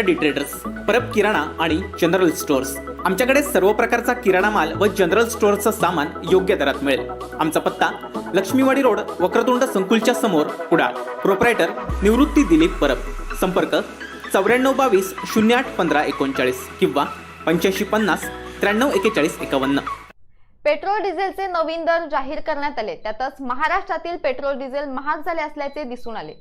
D traders Parab किराणा आणि general stores आमच्याकडे सर्व प्रकारचा किराणा माल व जनरल स्टोअरचं सामान योग्य दरात मिळेल. आमचा पत्ता लक्ष्मीवाडी रोड वक्रतुंड संकुलच्या समोर कुडाळ प्रोप्रायटर निवृत्ती दिलीप परब. संपर्क चौऱ्याण्णव बावीस शून्य आठ पंधरा एकोणचाळीस किंवा पंच्याऐंशी पन्नास त्र्याण्णव एकेचाळीस एकावन्न. पेट्रोल डिझेलचे नवीन दर जाहीर करण्यात आले. त्यातच महाराष्ट्रातील पेट्रोल डिझेल महाग झाले असल्याचे दिसून आले.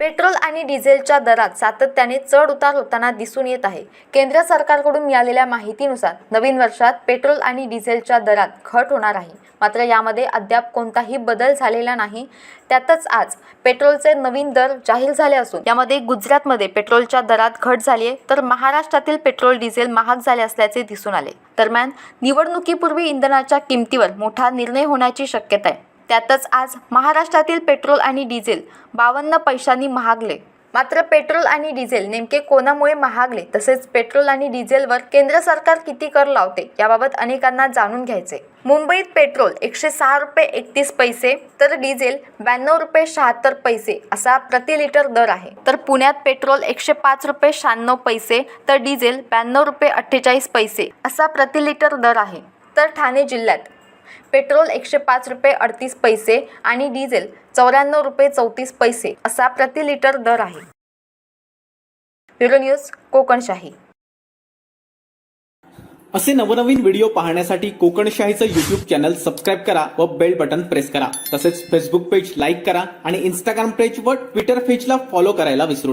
पेट्रोल आणि डिझेलच्या दरात सातत्याने चढ उतार होताना दिसून येत आहे. केंद्र सरकारकडून मिळालेल्या माहितीनुसार नवीन वर्षात पेट्रोल आणि डिझेलच्या दरात घट होणार आहे. मात्र यामध्ये अद्याप कोणताही बदल झालेला नाही. त्यातच आज पेट्रोलचे नवीन दर जाहीर झाले असून यामध्ये गुजरातमध्ये पेट्रोलच्या दरात घट झाली आहे. तर महाराष्ट्रातील पेट्रोल डिझेल महाग झाले असल्याचे दिसून आले. दरम्यान निवडणुकीपूर्वी इंधनाच्या किमतीवर मोठा निर्णय होण्याची शक्यता आहे. त्यातच आज महाराष्ट्रातील पेट्रोल आणि डिझेल बावन्न पैशांनी महागले. मात्र पेट्रोल आणि डिझेल नेमके कोणामुळे महागले? तसेच पेट्रोल आणि डिझेलवर केंद्र सरकार किती कर लावते? याबाबत अनेकांना जाणून घ्यायचे. मुंबईत पेट्रोल एकशे सहा रुपये एकतीस पैसे तर डिझेल ब्याण्णव रुपये शहात्तर पैसे असा प्रति लिटर दर आहे. तर पुण्यात पेट्रोल एकशे पाच रुपये शहाण्णव पैसे तर डिझेल ब्याण्णव रुपये अठ्ठेचाळीस पैसे असा प्रति लिटर दर आहे. तर ठाणे जिल्ह्यात पेट्रोल एकशे पाच रुपये अडतीस पैसे आणि डिझेल चौऱ्याण्णव रुपये चौतीस पैसे असा प्रति लिटर दर आहे. Bureau news Kokanshahi. असे नवनवीन व्हिडिओ पाहण्यासाठी कोकणशाहीचं युट्यूब चॅनल सबस्क्राईब करा व बेल बटन प्रेस करा. तसेच फेसबुक पेज लाईक करा आणि इंस्टाग्राम पेज व ट्विटर पेजला फॉलो करायला विसरू नका.